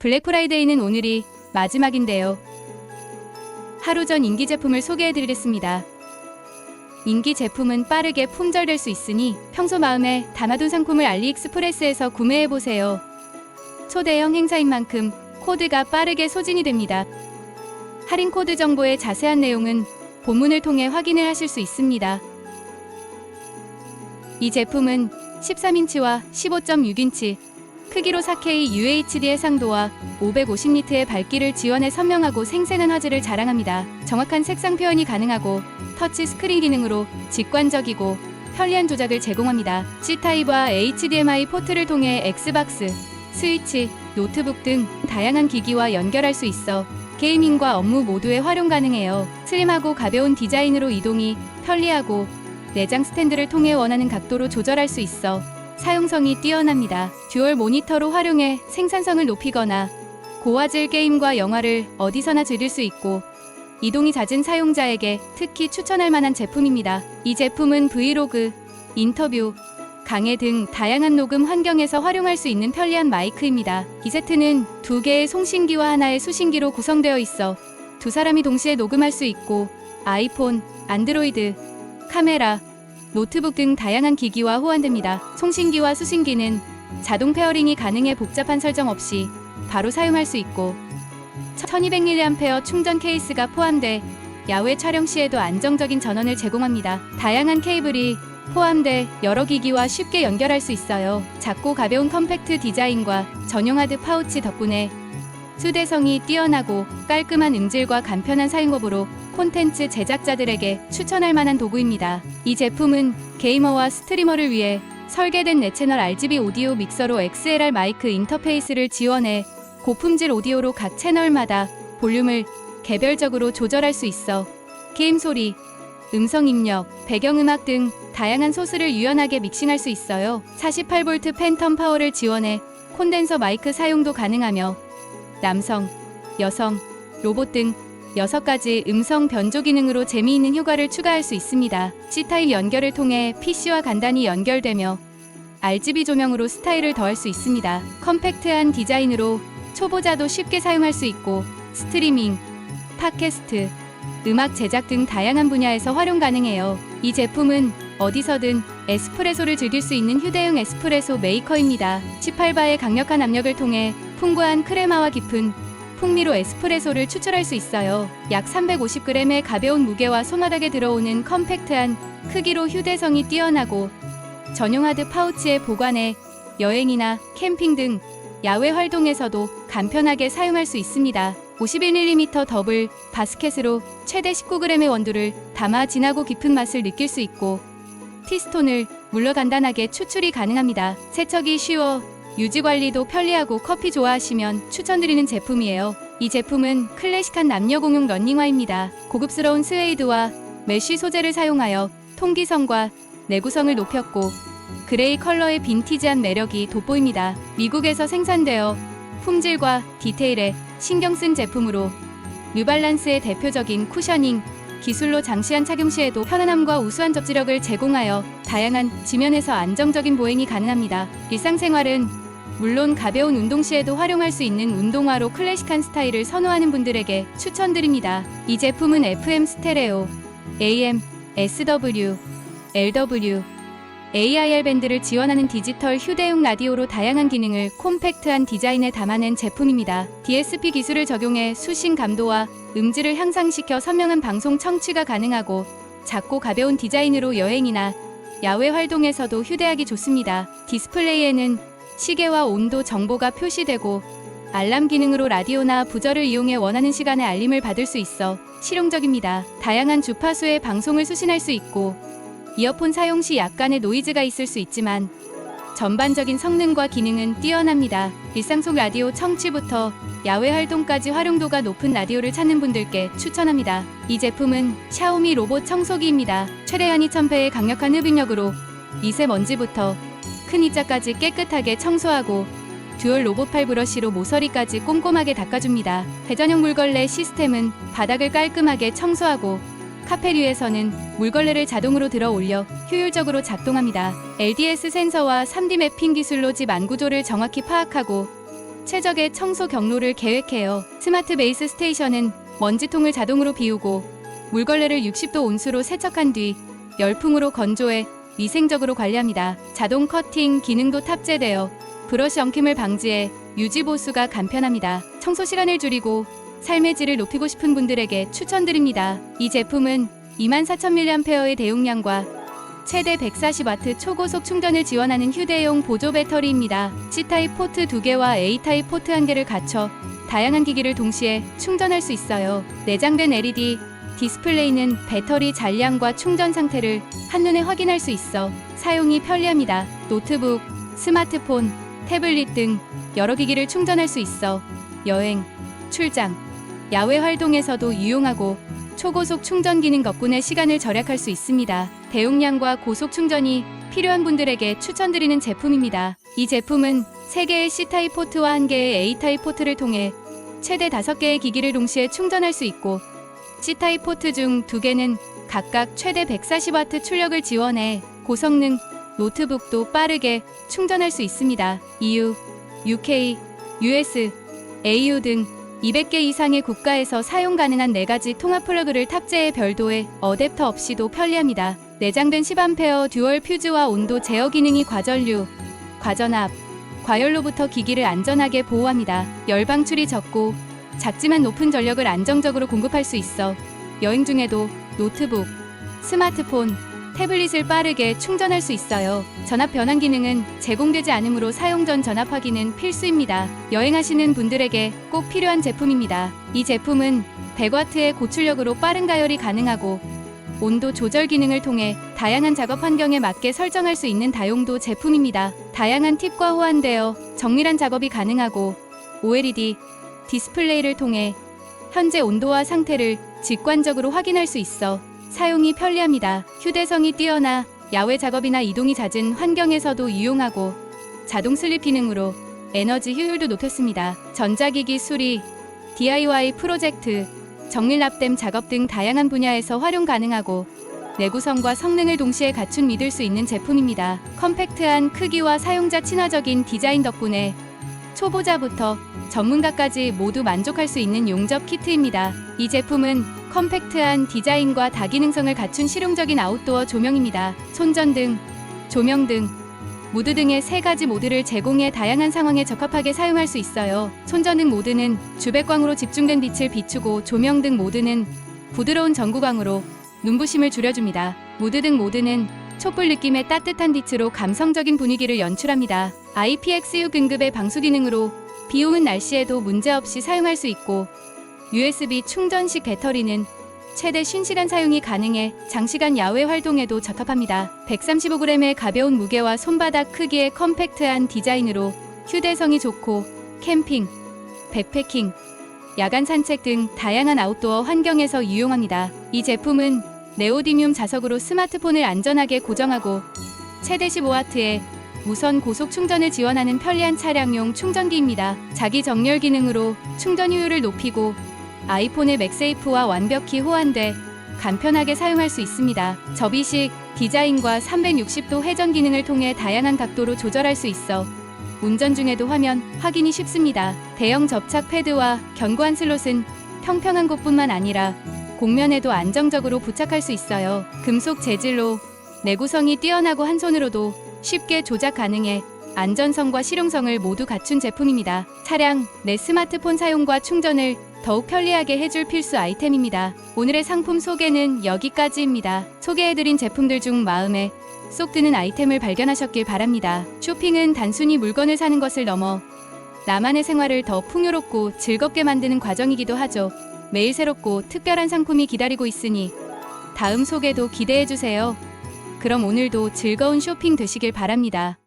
블랙 프라이데이는 오늘이 마지막인데요. 하루 전 인기 제품을 소개해드리겠습니다. 인기 제품은 빠르게 품절될 수 있으니 평소 마음에 담아둔 상품을 알리익스프레스에서 구매해보세요. 초대형 행사인 만큼 코드가 빠르게 소진이 됩니다. 할인 코드 정보의 자세한 내용은 본문을 통해 확인을 하실 수 있습니다. 이 제품은 13인치와 15.6인치, 크기로 4K UHD 해상도와 550니트의 밝기를 지원해 선명하고 생생한 화질을 자랑합니다. 정확한 색상 표현이 가능하고 터치 스크린 기능으로 직관적이고 편리한 조작을 제공합니다. C타입과 HDMI 포트를 통해 엑스박스, 스위치, 노트북 등 다양한 기기와 연결할 수 있어 게이밍과 업무 모두에 활용 가능해요. 슬림하고 가벼운 디자인으로 이동이 편리하고 내장 스탠드를 통해 원하는 각도로 조절할 수 있어 사용성이 뛰어납니다. 듀얼 모니터로 활용해 생산성을 높이거나 고화질 게임과 영화를 어디서나 즐길 수 있고 이동이 잦은 사용자에게 특히 추천할 만한 제품입니다. 이 제품은 브이로그, 인터뷰, 강의 등 다양한 녹음 환경에서 활용할 수 있는 편리한 마이크입니다. 이 세트는 두 개의 송신기와 하나의 수신기로 구성되어 있어 두 사람이 동시에 녹음할 수 있고 아이폰, 안드로이드, 카메라, 노트북 등 다양한 기기와 호환됩니다. 송신기와 수신기는 자동 페어링이 가능해 복잡한 설정 없이 바로 사용할 수 있고 1200mAh 충전 케이스가 포함돼 야외 촬영 시에도 안정적인 전원을 제공합니다. 다양한 케이블이 포함돼 여러 기기와 쉽게 연결할 수 있어요. 작고 가벼운 컴팩트 디자인과 전용 하드 파우치 덕분에 휴대성이 뛰어나고 깔끔한 음질과 간편한 사용법으로 콘텐츠 제작자들에게 추천할 만한 도구입니다. 이 제품은 게이머와 스트리머를 위해 설계된 내 채널 RGB 오디오 믹서로 XLR 마이크 인터페이스를 지원해 고품질 오디오로 각 채널마다 볼륨을 개별적으로 조절할 수 있어 게임 소리, 음성 입력, 배경음악 등 다양한 소스를 유연하게 믹싱할 수 있어요. 48V 팬텀 파워를 지원해 콘덴서 마이크 사용도 가능하며 남성, 여성, 로봇 등 6가지 음성 변조 기능으로 재미있는 효과를 추가할 수 있습니다. C타입 연결을 통해 PC와 간단히 연결되며 RGB 조명으로 스타일을 더할 수 있습니다. 컴팩트한 디자인으로 초보자도 쉽게 사용할 수 있고 스트리밍, 팟캐스트, 음악 제작 등 다양한 분야에서 활용 가능해요. 이 제품은 어디서든 에스프레소를 즐길 수 있는 휴대용 에스프레소 메이커입니다. 18바의 강력한 압력을 통해 풍부한 크레마와 깊은 풍미로 에스프레소를 추출할 수 있어요. 약 350g의 가벼운 무게와 손바닥에 들어오는 컴팩트한 크기로 휴대성이 뛰어나고 전용 하드 파우치에 보관해 여행이나 캠핑 등 야외 활동에서도 간편하게 사용할 수 있습니다. 51mm 더블 바스켓으로 최대 19g의 원두를 담아 진하고 깊은 맛을 느낄 수 있고 티스톤을 물러 간단하게 추출이 가능합니다. 세척이 쉬워 유지 관리도 편리하고 커피 좋아하시면 추천드리는 제품이에요. 이 제품은 클래식한 남녀 공용 런닝화입니다. 고급스러운 스웨이드와 메쉬 소재를 사용하여 통기성과 내구성을 높였고 그레이 컬러의 빈티지한 매력이 돋보입니다. 미국에서 생산되어 품질과 디테일에 신경 쓴 제품으로 뉴발란스의 대표적인 쿠셔닝 기술로 장시한 착용 시에도 편안함과 우수한 접지력을 제공하여 다양한 지면에서 안정적인 보행이 가능합니다. 일상생활은 물론 가벼운 운동 시에도 활용할 수 있는 운동화로 클래식한 스타일을 선호하는 분들에게 추천드립니다. 이 제품은 FM 스테레오, AM, SW, LW, AIR 밴드를 지원하는 디지털 휴대용 라디오로 다양한 기능을 콤팩트한 디자인에 담아낸 제품입니다. DSP 기술을 적용해 수신 감도와 음질을 향상시켜 선명한 방송 청취가 가능하고 작고 가벼운 디자인으로 여행이나 야외 활동에서도 휴대하기 좋습니다. 디스플레이에는 시계와 온도 정보가 표시되고 알람 기능으로 라디오나 부저를 이용해 원하는 시간에 알림을 받을 수 있어 실용적입니다. 다양한 주파수의 방송을 수신할 수 있고 이어폰 사용 시 약간의 노이즈가 있을 수 있지만 전반적인 성능과 기능은 뛰어납니다. 일상 속 라디오 청취부터 야외 활동까지 활용도가 높은 라디오를 찾는 분들께 추천합니다. 이 제품은 샤오미 로봇 청소기입니다. 최대한 2000배의 강력한 흡입력으로 미세먼지부터 큰 입자까지 깨끗하게 청소하고 듀얼 로봇 팔 브러쉬로 모서리까지 꼼꼼하게 닦아줍니다. 회전형 물걸레 시스템은 바닥을 깔끔하게 청소하고 카페 위에서는 물걸레를 자동으로 들어 올려 효율적으로 작동합니다. LDS 센서와 3D 매핑 기술로 집 안구조를 정확히 파악하고 최적의 청소 경로를 계획해요. 스마트 베이스 스테이션은 먼지통을 자동으로 비우고 물걸레를 60도 온수로 세척한 뒤 열풍으로 건조해 위생적으로 관리합니다. 자동 커팅 기능도 탑재되어 브러쉬 엉킴을 방지해 유지 보수가 간편합니다. 청소 시간을 줄이고 삶의 질을 높이고 싶은 분들에게 추천드립니다. 이 제품은 24,000mAh의 대용량과 최대 140W 초고속 충전을 지원하는 휴대용 보조 배터리입니다. C타입 포트 2개와 A타입 포트 1개를 갖춰 다양한 기기를 동시에 충전할 수 있어요. 내장된 LED 디스플레이는 배터리 잔량과 충전 상태를 한눈에 확인할 수 있어 사용이 편리합니다. 노트북, 스마트폰, 태블릿 등 여러 기기를 충전할 수 있어 여행, 출장, 야외 활동에서도 유용하고 초고속 충전 기능 덕분에 시간을 절약할 수 있습니다. 대용량과 고속 충전이 필요한 분들에게 추천드리는 제품입니다. 이 제품은 3개의 C타입 포트와 1개의 A타입 포트를 통해 최대 5개의 기기를 동시에 충전할 수 있고 C타입 포트 중 2개는 각각 최대 140W 출력을 지원해 고성능 노트북도 빠르게 충전할 수 있습니다. EU, UK, US, AU 등 200개 이상의 국가에서 사용 가능한 4가지 통합 플러그를 탑재해 별도의 어댑터 없이도 편리합니다. 내장된 10A 듀얼 퓨즈와 온도 제어 기능이 과전류, 과전압, 과열로부터 기기를 안전하게 보호합니다. 열 방출이 적고 작지만 높은 전력을 안정적으로 공급할 수 있어 여행 중에도 노트북, 스마트폰, 태블릿을 빠르게 충전할 수 있어요. 전압 변환 기능은 제공되지 않으므로 사용 전 전압 확인은 필수입니다. 여행하시는 분들에게 꼭 필요한 제품입니다. 이 제품은 100W의 고출력으로 빠른 가열이 가능하고 온도 조절 기능을 통해 다양한 작업 환경에 맞게 설정할 수 있는 다용도 제품입니다. 다양한 팁과 호환되어 정밀한 작업이 가능하고 OLED 디스플레이를 통해 현재 온도와 상태를 직관적으로 확인할 수 있어 사용이 편리합니다. 휴대성이 뛰어나 야외 작업이나 이동이 잦은 환경에서도 유용하고 자동 슬립 기능으로 에너지 효율도 높였습니다. 전자기기 수리, DIY 프로젝트, 정밀 납땜 작업 등 다양한 분야에서 활용 가능하고 내구성과 성능을 동시에 갖춘 믿을 수 있는 제품입니다. 컴팩트한 크기와 사용자 친화적인 디자인 덕분에 초보자부터 전문가까지 모두 만족할 수 있는 용접 키트입니다. 이 제품은 컴팩트한 디자인과 다기능성을 갖춘 실용적인 아웃도어 조명입니다. 손전등, 조명등, 모드 등의 세 가지 모드를 제공해 다양한 상황에 적합하게 사용할 수 있어요. 손전등 모드는 주백광으로 집중된 빛을 비추고 조명등 모드는 부드러운 전구광으로 눈부심을 줄여줍니다. 모드등 모드는 촛불 느낌의 따뜻한 빛으로 감성적인 분위기를 연출합니다. IPXU 등급의 방수 기능으로 비 오는 날씨에도 문제없이 사용할 수 있고 USB 충전 식 배터리는 최대 50시간 사용이 가능해 장시간 야외 활동에도 적합합니다. 135g의 가벼운 무게와 손바닥 크기의 컴팩트한 디자인으로 휴대성이 좋고 캠핑, 백패킹, 야간 산책 등 다양한 아웃도어 환경에서 유용합니다. 이 제품은 네오디뮴 자석으로 스마트폰을 안전하게 고정하고 최대 15W의 무선 고속 충전을 지원하는 편리한 차량용 충전기입니다. 자기 정렬 기능으로 충전 효율을 높이고 아이폰의 맥세이프와 완벽히 호환돼 간편하게 사용할 수 있습니다. 접이식 디자인과 360도 회전 기능을 통해 다양한 각도로 조절할 수 있어 운전 중에도 화면 확인이 쉽습니다. 대형 접착 패드와 견고한 슬롯은 평평한 곳뿐만 아니라 곡면에도 안정적으로 부착할 수 있어요. 금속 재질로 내구성이 뛰어나고 한 손으로도 쉽게 조작 가능해 안전성과 실용성을 모두 갖춘 제품입니다. 차량 내 스마트폰 사용과 충전을 더욱 편리하게 해줄 필수 아이템입니다. 오늘의 상품 소개는 여기까지입니다. 소개해드린 제품들 중 마음에 쏙 드는 아이템을 발견하셨길 바랍니다. 쇼핑은 단순히 물건을 사는 것을 넘어 나만의 생활을 더 풍요롭고 즐겁게 만드는 과정이기도 하죠. 매일 새롭고 특별한 상품이 기다리고 있으니 다음 소개도 기대해주세요. 그럼 오늘도 즐거운 쇼핑 되시길 바랍니다.